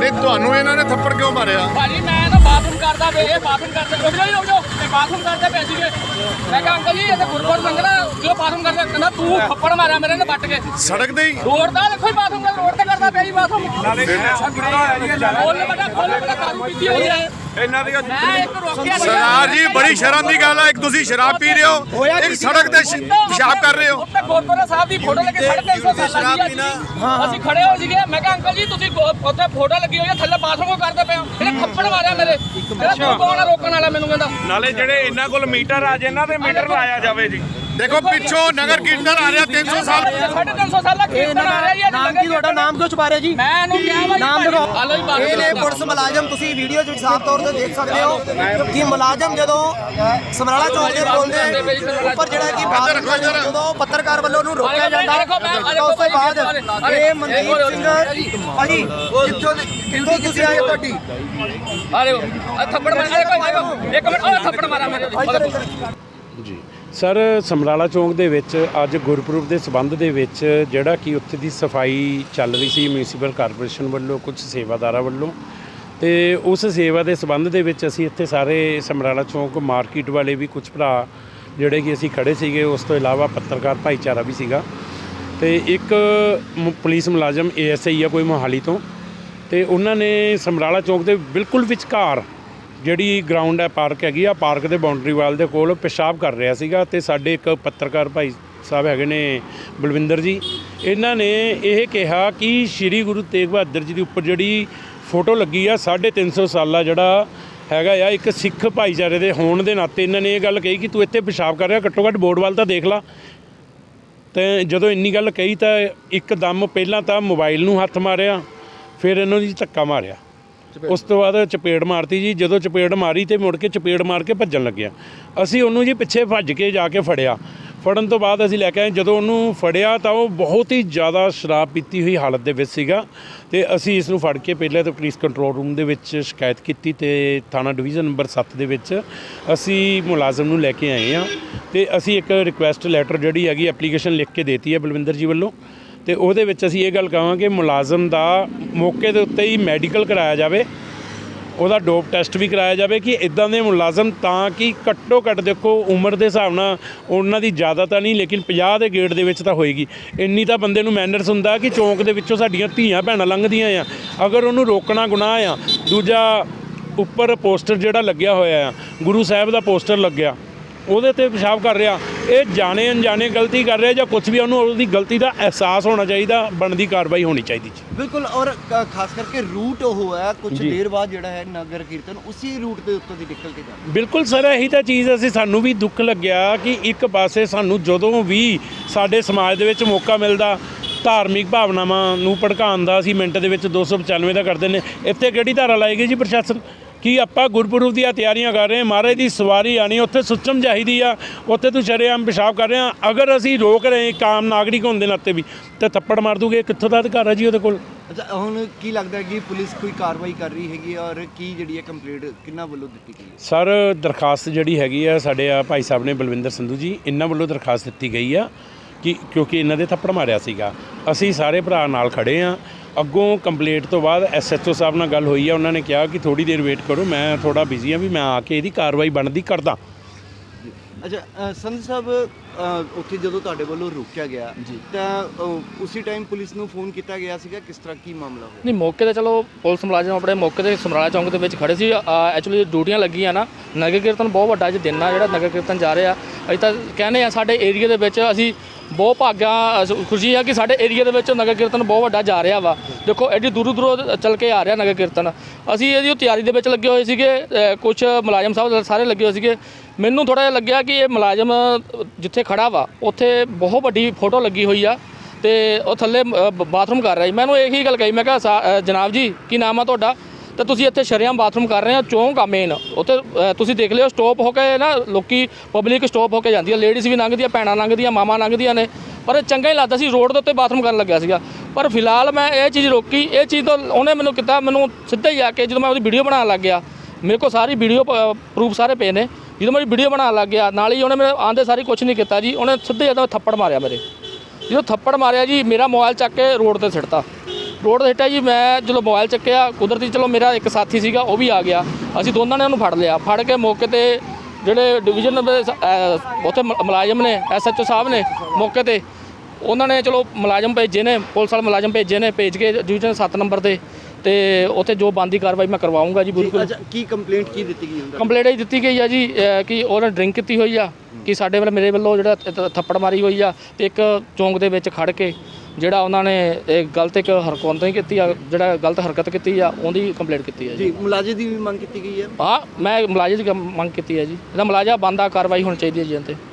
ਨਹੀਂ ਤੁਹਾਨੂੰ ਇਹਨਾਂ ਨੇ ਥੱਪੜ ਕਿਉਂ ਮਾਰਿਆ? ਭਾਜੀ ਮੈਂ ਨਾ ਬਾਥਰੂਮ ਕਰਦਾ ਵੇ ਇਹ ਬਾਥਰੂਮ ਕਰਦੇ ਰੁਕ ਜਾਓ ਜੀ, ਰੁਕ ਜਾਓ। ਇਹ ਬਾਥਰੂਮ ਕਰਦੇ ਪਏ ਸੀਗੇ। ਮੈਂ ਕਿਹਾ ਅੰਕਲ ਜੀ ਇਹ ਤਾਂ ਗੁਰਪੁਰ ਮੰਗਣਾ ਜੋ ਬਾਥਰੂਮ ਕਰਦਾ ਕਹਿੰਦਾ ਤੂੰ ਥੱਪੜ ਮਾਰਿਆ ਮੇਰੇ ਨੇ ਵੱਟ ਕੇ। ਸੜਕ ਤੇ ਹੀ? ਰੋਡ ਦਾ ਦੇਖੋ ਬਾਥਰੂਮ ਦਾ ਰੋਡ ਤੇ ਕਰਦਾ ਪਿਆ ਜੀ ਬਾਥਰੂਮ। ਖੋਲ ਬੜਾ ਖੋਲ ਬੜਾ ਕਾਰੂ ਪੀਤੀ ਹੋਈ ਹੈ ਇਹਨਾਂ। ਸਰਦਾਰ ਜੀ ਬੜੀ ਸ਼ਰਮ ਦੀ ਗੱਲ ਹੈ ਇੱਕ ਤੁਸੀਂ ਸ਼ਰਾਬ ਪੀ ਰਹੇ ਹੋ ਇੱਕ ਸੜਕ ਤੇ ਪਿਸ਼ਾਬ ਕਰ ਰਹੇ ਹੋ। ਉੱਤੇ ਸਾਹਿਬ ਦੀ ਫੋਟੋ ਲੱਗੇ ਸਾਢੇ ਤਿੰਨ ਸੌ ਸਾਲਾਂ ਦੀ ਹੈ। ਅਸੀਂ ਖੜੇ ਹੋ ਸੀਗੇ। ਮੈਂ ਕਿਹਾ ਅੰਕਲ ਜੀ ਤੁਸੀਂ ਉੱਥੇ ਫੋਟੋ ਲੱਗੀ ਹੋਈ ਹੈ ਥੱਲੇ ਬਾਥਰੂਮ ਕੋ ਕਰਦੇ ਪਏ ਹੋ। ਇਹਨੇ ਥੱਪੜ ਮਾਰਿਆ ਮੇਰੇ। ਇਹਦਾ ਤੂੰ ਕੌਣ ਰੋਕਣ ਵਾਲਾ ਮੈਨੂੰ ਕਹਿੰਦਾ। ਨਾਲੇ ਜਿਹੜੇ ਇਹਨਾਂ ਕੋਲ ਮੀਟਰ ਆ ਜੇ ਇਹਨਾਂ ਤੇ ਮੀਟਰ ਲਾਇਆ ਜਾਵੇ ਜੀ। ਦੇਖੋ ਪਿੱਛੋਂ ਨਗਰ ਕੀਰਤਨ ਆ ਰਿਹਾ 300 ਸਾਲ ਸਾਢੇ ਤਿੰਨ ਸੌ ਸਾਲਾਂ ਕੀਰਤਨ ਆ ਰਿਹਾ ਜੀ ਨਾਮ ਕੀ ਤੁਹਾਡਾ? ਨਾਮ ਕਿਉਂ ਛੁਪਾ ਰਹੇ ਜੀ? ਮੈਂ ਇਹਨੂੰ ਕਿਹਾ ਵਾ ਨਾਮ ਬਾਤ ਇਹ ਨੇ ਪੁਲਿਸ ਮੁਲਾਜ਼ਮ ਤੁਸੀਂ ਵੀਡੀਓ 'ਚ ਸਾਫ਼ ਤੌਰ ਤੇ ਦੇਖ ਸਕਦੇ ਹੋ ਕਿ ਮੁਲਾਜ਼ਮ ਜਦੋਂ ਸਮਰਾਲਾ ਚੌਕ ਦੇ ਪੁਲ ਦੇ ਉੱਪਰ ਜਿਹੜਾ ਕਿ ਇੱਧਰ। ਜਦੋਂ ਪੱਤਰਕਾਰ ਵੱਲੋਂ ਉਹਨੂੰ ਰੋਕਿਆ ਜਾਂਦਾ ਉਸ ਤੋਂ ਬਾਅਦ ਇਹ ਮਨਦੀਪ ਸਿੰਘ ਭਾਜੀ। ਕਿੱਥੋਂ ਕਿੱਥੋਂ ਤੁਸੀਂ ਆਏ ਤੁਹਾਡੀ? ਅਰੇ ਆ ਥੱਪੜ ਮਾਰ ਇੱਕ ਮਿੰਟ ਉਹ ਥੱਪੜ ਮਾਰਾ ਇੱਧਰ। ਜੀ। ਸਰ, ਸਮਰਾਲਾ ਚੌਂਕ ਦੇ ਵਿੱਚ ਅੱਜ ਗੁਰਪੁਰਬ ਦੇ ਸਬੰਧ ਦੇ ਵਿੱਚ ਜਿਹੜਾ ਕਿ ਉੱਥੇ ਦੀ ਸਫ਼ਾਈ ਚੱਲ ਰਹੀ ਸੀ ਮਿਊਨਿਸਪਲ ਕਾਰਪੋਰੇਸ਼ਨ ਵੱਲੋਂ, ਕੁਝ ਸੇਵਾਦਾਰਾਂ ਵੱਲੋਂ, ਤੇ ਉਸ ਸੇਵਾ ਦੇ ਸਬੰਧ ਦੇ ਵਿੱਚ ਅਸੀਂ ਇੱਥੇ ਸਾਰੇ ਸਮਰਾਲਾ ਚੌਂਕ ਮਾਰਕੀਟ ਵਾਲੇ ਵੀ ਕੁਝ ਭਰਾ ਜਿਹੜੇ ਕਿ ਅਸੀਂ ਖੜੇ ਸੀਗੇ, ਉਸ ਤੋਂ ਇਲਾਵਾ ਪੱਤਰਕਾਰ ਭਾਈਚਾਰਾ ਵੀ ਸੀਗਾ। ਤੇ ਇੱਕ ਮ- ਪੁਲਿਸ ਮੁਲਾਜ਼ਮ ਏਐਸਆਈ ਆ ਕੋਈ ਮੋਹਾਲੀ ਤੋਂ, ਤੇ ਉਹਨਾਂ ਨੇ ਸਮਰਾਲਾ ਚੌਂਕ ਦੇ ਬਿਲਕੁਲ ਵਿਚਕਾਰ ਜਿਹੜੀ ਗਰਾਊਂਡ ਹੈ ਪਾਰਕ ਹੈਗੀ ਆ ਪਾਰਕ ਦੇ ਬਾਉਂਡਰੀ ਵਾਲ ਦੇ ਕੋਲ ਪਿਸ਼ਾਬ ਕਰ ਰਿਹਾ ਸੀਗਾ ਤੇ ਸਾਡੇ ਇੱਕ ਪੱਤਰਕਾਰ ਭਾਈ ਸਾਹਿਬ ਹੈਗੇ ਨੇ ਬਲਵਿੰਦਰ ਜੀ। ਇਹਨਾਂ ਨੇ ਇਹ ਕਿਹਾ ਕਿ ਸ੍ਰੀ ਗੁਰੂ ਤੇਗ ਬਹਾਦਰ ਜੀ ਦੇ ਉੱਪਰ ਜਿਹੜੀ ਫੋਟੋ ਲੱਗੀ ਆ 350 ਸਾਲਾ ਜਿਹੜਾ ਹੈਗਾ ਆ, ਇੱਕ ਸਿੱਖ ਭਾਈਚਾਰੇ ਦੇ ਹੋਣ ਦੇ ਨਾਤੇ ਇਹਨਾਂ ਨੇ ਇਹ ਗੱਲ ਕਹੀ ਕਿ ਤੂੰ ਇੱਥੇ ਪਿਸ਼ਾਬ ਕਰ ਰਿਹਾ, ਘੱਟੋ ਘੱਟ ਬੋਰਡ ਵੱਲ ਤਾਂ ਦੇਖ ਲਾ। ਤੇ ਜਦੋਂ ਇੰਨੀ ਗੱਲ ਕਹੀ ਤਾਂ ਇੱਕਦਮ ਪਹਿਲਾਂ ਤਾਂ ਮੋਬਾਈਲ ਨੂੰ ਹੱਥ ਮਾਰਿਆ, ਫਿਰ ਇਹਨਾਂ ਦੀ ਧੱਕਾ ਮਾਰਿਆ। ਉਸ ਤੋਂ ਬਾਅਦ ਚਪੇੜ ਮਾਰਤੀ ਜੀ। ਜਦੋਂ ਚਪੇੜ ਮਾਰੀ ਤੇ ਮੁੜ ਕੇ ਚਪੇੜ ਮਾਰ ਕੇ ਭੱਜਣ ਲੱਗਿਆ। ਅਸੀਂ ਉਹਨੂੰ ਜੀ ਪਿੱਛੇ ਭੱਜ ਕੇ ਜਾ ਕੇ ਫੜਿਆ। ਫੜਨ ਤੋਂ ਬਾਅਦ ਅਸੀਂ ਲੈ ਕੇ ਆਏ। ਜਦੋਂ ਉਹਨੂੰ ਫੜਿਆ ਤਾਂ ਉਹ ਬਹੁਤ ਹੀ ਜ਼ਿਆਦਾ ਸ਼ਰਾਬ ਪੀਤੀ ਹੋਈ ਹਾਲਤ ਦੇ ਵਿੱਚ ਸੀਗਾ। ਤੇ ਅਸੀਂ ਇਸ ਨੂੰ ਫੜ ਕੇ ਪਹਿਲਾਂ ਤਾਂ ਪੁਲਿਸ ਕੰਟਰੋਲ ਰੂਮ ਦੇ ਵਿੱਚ ਸ਼ਿਕਾਇਤ ਕੀਤੀ ਤੇ ਥਾਣਾ ਡਿਵੀਜ਼ਨ ਨੰਬਰ 7 ਦੇ ਵਿੱਚ ਅਸੀਂ ਮੁਲਾਜ਼ਮ ਨੂੰ ਲੈ ਕੇ ਆਏ ਆ ਤੇ ਅਸੀਂ ਇੱਕ ਰਿਕੁਐਸਟ ਲੈਟਰ ਜਿਹੜੀ ਹੈਗੀ ਐਪਲੀਕੇਸ਼ਨ ਲਿਖ ਕੇ ਦੇਤੀ ਹੈ ਬਲਵਿੰਦਰ ਜੀ ਵੱਲੋਂ। ਤੇ ਉਹਦੇ ਵਿੱਚ ਅਸੀਂ ਇਹ ਗੱਲ ਕਹਾਂਗੇ ਮੁਲਾਜ਼ਮ ਦਾ ਮੌਕੇ ਦੇ ਉੱਤੇ ਹੀ ਮੈਡੀਕਲ ਕਰਾਇਆ ਜਾਵੇ। ਉਹਦਾ ਡੋਪ ਟੈਸਟ ਵੀ ਕਰਾਇਆ ਜਾਵੇ ਕਿ ਇਦਾਂ ਦੇ ਮੁਲਾਜ਼ਮ ਤਾਂ ਕਿ ਘੱਟੋ ਘੱਟ ਦੇਖੋ ਉਮਰ ਦੇ ਹਿਸਾਬ ਨਾਲ ਉਹਨਾਂ ਦੀ ਜ਼ਿਆਦਾ ਤਾਂ ਨਹੀਂ, ਲੇਕਿਨ 50 ਦੇ ਗੇੜ ਦੇ ਵਿੱਚ ਤਾਂ ਹੋਏਗੀ। ਇੰਨੀ ਤਾਂ ਬੰਦੇ ਨੂੰ ਮੈਨਰਸ ਹੁੰਦਾ ਕਿ ਚੌਂਕ ਦੇ ਵਿੱਚੋਂ ਸਾਡੀਆਂ ਧੀਆਂ ਭੈਣਾਂ ਲੰਘਦੀਆਂ ਆ। ਅਗਰ ਉਹਨੂੰ ਰੋਕਣਾ ਗੁਨਾਹ ਆ, ਦੂਜਾ ਉੱਪਰ ਪੋਸਟਰ ਜਿਹੜਾ ਲੱਗਿਆ ਹੋਇਆ ਆ, ਗੁਰੂ ਸਾਹਿਬ ਦਾ ਪੋਸਟਰ ਲੱਗਿਆ, ਉਹਦੇ ਤੇ ਪਿਸ਼ਾਬ ਕਰ ਰਿਹਾ। ਇਹ ਜਾਣੇ ਅਣਜਾਣੇ ਗਲਤੀ ਕਰ ਰਿਹਾ ਜਾਂ ਕੁਝ ਵੀ ਉਹਨੂੰ ਉਹਦੀ ਗਲਤੀ ਦਾ ਅਹਿਸਾਸ ਹੋਣਾ ਚਾਹੀਦਾ ਬਣਦੀ ਕਾਰਵਾਈ ਹੋਣੀ ਚਾਹੀਦੀ ਜੀ। ਬਿਲਕੁਲ ਔਰ ਖਾਸ ਕਰਕੇ ਰੂਟ ਉਹ ਹੈ ਕੁਝ ਦੇਰ ਬਾਅਦ ਜਿਹੜਾ ਹੈ ਨਗਰ ਕੀਰਤਨ ਉਸੇ ਰੂਟ ਦੇ ਉੱਤੋਂ ਦੀ ਨਿਕਲ ਕੇ ਜਾਣਾ ਬਿਲਕੁਲ ਸਰ ਇਹੀ ਤਾਂ ਚੀਜ਼ ਅਸੀਂ ਸਾਨੂੰ ਵੀ ਦੁੱਖ ਲੱਗਿਆ ਕਿ ਇੱਕ ਪਾਸੇ ਸਾਨੂੰ ਜਦੋਂ ਵੀ ਸਾਡੇ ਸਮਾਜ ਦੇ ਵਿੱਚ ਮੌਕਾ ਮਿਲਦਾ ਧਾਰਮਿਕ ਭਾਵਨਾਵਾਂ ਨੂੰ ਭੜਕਾਉਣ ਦਾ ਅਸੀਂ ਮਿੰਟ ਦੇ ਵਿੱਚ 295 ਦਾ ਕਰਦੇ ਨੇ ਇੱਥੇ ਕਿਹੜੀ ਧਾਰਾ ਲਾਏਗੀ ਜੀ ਪ੍ਰਸ਼ਾਸਨ? ਕੀ ਆਪਾਂ ਗੁਰਪੁਰਬ ਦੀਆਂ ਤਿਆਰੀਆਂ ਕਰ ਰਹੇ ਹਾਂ? ਮਹਾਰਾਜ ਦੀ ਸਵਾਰੀ ਆਣੀ ਉੱਥੇ ਸੁੱਚਮ ਚਾਹੀਦੀ ਆ ਉੱਥੇ ਤੂੰ ਸ਼ਰੇਆਮ ਪਿਸ਼ਾਬ ਕਰ ਰਿਹਾ। ਅਗਰ ਅਸੀਂ ਰੋਕ ਰਹੇ ਇੱਕ ਆਮ ਨਾਗਰਿਕ ਹੋਣ ਦੇ ਨਾਤੇ ਵੀ ਤੇ ਥੱਪੜ ਮਾਰ ਦੂਗੇ ਕਿੱਥੋਂ ਦਾ ਅਧਿਕਾਰ ਹੈ ਜੀ ਉਹਦੇ ਕੋਲ? ਅੱਛਾ ਹੁਣ ਕੀ ਲੱਗਦਾ ਹੈ ਕਿ ਪੁਲਿਸ ਕੋਈ ਕਾਰਵਾਈ ਕਰ ਰਹੀ ਹੈਗੀ ਹੈ ਔਰ ਕੀ ਜਿਹੜੀ ਹੈ ਕੰਪਲੀਟ ਕਿੰਨਾ ਵੱਲੋਂ ਦਿੱਤੀ ਗਈ ਹੈ? ਸਰ ਦਰਖਾਸਤ ਜਿਹੜੀ ਹੈਗੀ ਆ ਸਾਡੇ ਆ ਭਾਈ ਸਾਹਿਬ ਨੇ ਬਲਵਿੰਦਰ ਸੰਧੂ ਜੀ ਇਹਨਾਂ ਵੱਲੋਂ ਦਰਖਾਸਤ ਦਿੱਤੀ ਗਈ ਆ ਕਿ ਕਿਉਂਕਿ ਇਹਨਾਂ ਦੇ ਥੱਪੜ ਮਾਰਿਆ ਸੀਗਾ। ਅਸੀਂ ਸਾਰੇ ਭਰਾ ਨਾਲ ਖੜੇ ਆ ਅੱਗੋਂ ਕੰਪਲੀਟ ਤੋਂ ਬਾਅਦ ਐਸਐਚਓ ਸਾਹਿਬ ਨਾਲ ਗੱਲ ਹੋਈ ਆ ਉਹਨਾਂ ਨੇ ਕਿਹਾ ਕਿ ਥੋੜੀ ਦੇਰ ਵੇਟ ਕਰੋ ਮੈਂ ਥੋੜਾ ਬਿਜ਼ੀ ਆ ਵੀ ਮੈਂ ਆ ਕੇ ਇਹਦੀ ਕਾਰਵਾਈ ਬਣਦੀ ਕਰਦਾ। ਅੱਛਾ ਸੰਧੂ ਸਾਹਿਬ ਉੱਥੇ ਜਦੋਂ ਤੁਹਾਡੇ ਵੱਲੋਂ ਰੋਕਿਆ ਗਿਆ ਤਾਂ ਉਸੇ ਟਾਈਮ ਪੁਲਿਸ ਨੂੰ ਫੋਨ ਕੀਤਾ ਗਿਆ ਸੀਗਾ ਕਿਸ ਤਰ੍ਹਾਂ ਕੀ ਮਾਮਲਾ ਹੋਇਆ? ਨਹੀਂ ਮੌਕੇ ਤੇ ਚਲੋ ਪੁਲਿਸ ਮੁਲਾਜ਼ਮ ਆਪਣੇ ਮੌਕੇ ਤੇ ਸਮਰਾਲਾ ਚੌਂਕ ਦੇ ਵਿੱਚ ਖੜੇ ਸੀ। ਐਕਚੁਅਲੀ ਡਿਊਟੀਆਂ ਲੱਗੀਆਂ ਨਾ ਨਗਰ ਕੀਰਤਨ ਬਹੁਤ ਵੱਡਾ ਅੱਜ ਦਿਨ ਆ, ਜਿਹੜਾ ਨਗਰ ਕੀਰਤਨ ਜਾ ਰਿਹਾ। ਅਸੀਂ ਤਾਂ ਕਹਿੰਦੇ ਆ ਸਾਡੇ ਏਰੀਆ ਦੇ ਵਿੱਚ ਅਸੀਂ ਬਹੁਤ ਭਾਗਾਂ, ਅਸ- ਖੁਸ਼ੀ ਆ ਕਿ ਸਾਡੇ ਏਰੀਆ ਦੇ ਵਿੱਚ ਨਗਰ ਕੀਰਤਨ ਬਹੁਤ ਵੱਡਾ ਜਾ ਰਿਹਾ ਵਾ। ਦੇਖੋ, ਐਡੀ ਦੂਰੋਂ ਦੂਰੋਂ ਚੱਲ ਕੇ ਆ ਰਿਹਾ ਨਗਰ ਕੀਰਤਨ। ਅਸੀਂ ਇਹਦੀ ਤਿਆਰੀ ਦੇ ਵਿੱਚ ਲੱਗੇ ਹੋਏ ਸੀਗੇ ਕੁਝ ਮੁਲਾਜ਼ਮ ਸਾਹਿਬ ਸਾਰੇ ਲੱਗੇ ਹੋਏ ਸੀਗੇ। ਮੈਨੂੰ ਥੋੜਾ ਜਿਹਾ ਲੱਗਿਆ ਕਿ ਇਹ ਮੁਲਾਜ਼ਮ ਜਿੱਥੇ ਖੜਾ ਵਾ, ਉੱਥੇ ਬਹੁਤ ਵੱਡੀ ਫੋਟੋ ਲੱਗੀ ਹੋਈ ਆ ਤੇ ਉਹ ਥੱਲੇ ਬਾਥਰੂਮ ਕਰ ਰਿਹਾ ਜੀ। ਮੈਨੂੰ ਇਹੀ ਗੱਲ ਕਹੀ, ਮੈਂ ਕਿਹਾ, ਸਾ- ਜਨਾਬ ਜੀ, ਕੀ ਨਾਮ ਆ ਤੁਹਾਡਾ? ਤੇ ਤੁਸੀਂ ਇੱਥੇ ਸ਼ਰੇਆਮ ਬਾਥਰੂਮ ਕਰ ਰਹੇ ਹੋ, ਚੌਂਕ ਆ ਮੇਨ ਉੱਥੇ ਤੁਸੀਂ ਦੇਖ ਲਿਓ ਸਟਾਪ ਹੋ ਕੇ ਨਾ ਲੋਕੀ ਪਬਲਿਕ ਸਟਾਪ ਹੋ ਕੇ ਜਾਂਦੀ ਹੈ ਲੇਡੀਜ਼ ਵੀ ਲੰਘਦੀਆਂ, ਭੈਣਾਂ ਲੰਘਦੀਆਂ, ਮਾਮਾ ਲੰਘਦੀਆਂ ਨੇ। ਪਰ ਇਹ ਚੰਗਾ ਹੀ ਲੱਗਦਾ ਸੀ ਰੋਡ ਦੇ ਉੱਤੇ ਬਾਥਰੂਮ ਕਰਨ ਲੱਗਿਆ ਸੀਗਾ। ਪਰ ਫਿਲਹਾਲ ਮੈਂ ਇਹ ਚੀਜ਼ ਰੋਕੀ, ਇਹ ਚੀਜ਼ ਤੋਂ ਉਹਨੇ ਮੈਨੂੰ ਕੀਤਾ, ਮੈਨੂੰ ਸਿੱਧਾ ਹੀ ਆ ਕੇ ਜਦੋਂ ਮੈਂ ਉਹਦੀ ਵੀਡੀਓ ਬਣਾਉਣ ਲੱਗ ਗਿਆ, ਮੇਰੇ ਕੋਲ ਸਾਰੀ ਵੀਡੀਓ ਪ੍ਰੂਫ ਸਾਰੇ ਪਏ ਨੇ। ਜਦੋਂ ਮੇਰੀ ਵੀਡੀਓ ਬਣਾਉਣ ਲੱਗ ਗਿਆ, ਨਾਲ ਹੀ ਉਹਨੇ ਮੇਰੇ ਆਂਦੇ ਸਾਰੀ ਕੁਝ ਨਹੀਂ ਕੀਤਾ ਜੀ, ਉਹਨੇ ਸਿੱਧੇ ਜਦੋਂ ਥੱਪੜ ਮਾਰਿਆ ਮੇਰੇ। ਜਦੋਂ ਥੱਪੜ ਮਾਰਿਆ ਜੀ, ਮੇਰਾ ਮੋਬਾਈਲ ਚੱਕ ਕੇ ਰੋਡ ਤੇ ਸਿੱਟਤਾ। ਰੋਡ ਹਿੱਟਾ ਜੀ ਮੈਂ ਚਲੋ ਮੋਬਾਈਲ ਚੱਕਿਆ ਕੁਦਰਤੀ ਚਲੋ ਮੇਰਾ ਇੱਕ ਸਾਥੀ ਸੀਗਾ ਉਹ ਵੀ ਆ ਗਿਆ। ਅਸੀਂ ਦੋਨਾਂ ਨੇ ਉਹਨੂੰ ਫੜ ਲਿਆ। ਫੜ ਕੇ ਮੌਕੇ ਤੇ ਜਿਹੜੇ ਡਿਵੀਜ਼ਨ ਦੇ ਉੱਥੇ ਮੁਲਾਜ਼ਮ ਨੇ ਐਸਐਚਓ ਸਾਹਿਬ ਨੇ ਮੌਕੇ ਤੇ ਉਹਨਾਂ ਨੇ ਚਲੋ ਮੁਲਾਜ਼ਮ ਭੇਜੇ ਨੇ ਪੁਲਿਸ ਵਾਲੇ ਮੁਲਾਜ਼ਮ ਭੇਜੇ ਨੇ ਭੇਜ ਕੇ ਡਿਵੀਜ਼ਨ 7 ਨੰਬਰ ਤੇ ਤੇ ਉੱਥੇ ਜੋ ਬੰਦੀ ਕਾਰਵਾਈ ਮੈਂ ਕਰਵਾਉਂਗਾ ਜੀ ਬਿਲਕੁਲ। ਕੀ ਕੰਪਲੇਂਟ ਕੀ ਦਿੱਤੀ ਗਈ ਹੁੰਦਾ ਕੰਪਲੇਂਟ ਇਹ ਦਿੱਤੀ ਗਈ ਆ ਜੀ ਕਿ ਉਹਨੇ ਡਰਿੰਕ ਕੀਤੀ ਹੋਈ ਆ ਕਿ ਸਾਡੇ ਵੱਲ ਮੇਰੇ ਵੱਲੋਂ ਜਿਹੜਾ ਥੱਪੜ ਮਾਰੀ ਹੋਈ ਆ ਤੇ ਇੱਕ ਚੌਂਕ ਦੇ ਵਿੱਚ ਖੜ ਕੇ ਜਿਹੜਾ ਉਹਨਾਂ ਨੇ ਇਹ ਗਲਤ ਇੱਕ ਹਰਕਤ ਨਹੀਂ ਕੀਤੀ ਆ ਜਿਹੜਾ ਗਲਤ ਹਰਕਤ ਕੀਤੀ ਆ ਉਹਦੀ ਕੰਪਲੇਂਟ ਕੀਤੀ ਆ ਜੀ। ਜੀ ਮੁਲਾਜ਼ੇ ਦੀ ਵੀ ਮੰਗ ਕੀਤੀ ਗਈ ਹੈ ਹਾਂ ਮੈਂ ਮੁਲਾਜ਼ਮ ਦੀ ਮੰਗ ਕੀਤੀ ਹੈ ਜੀ। ਇਹਦਾ ਮੁਲਾਜ਼ਾ ਬੰਦਾ ਕਾਰਵਾਈ ਹੋਣੀ ਚਾਹੀਦੀ ਹੈ ਜੀ ਇਹਦੇ ਤੇ।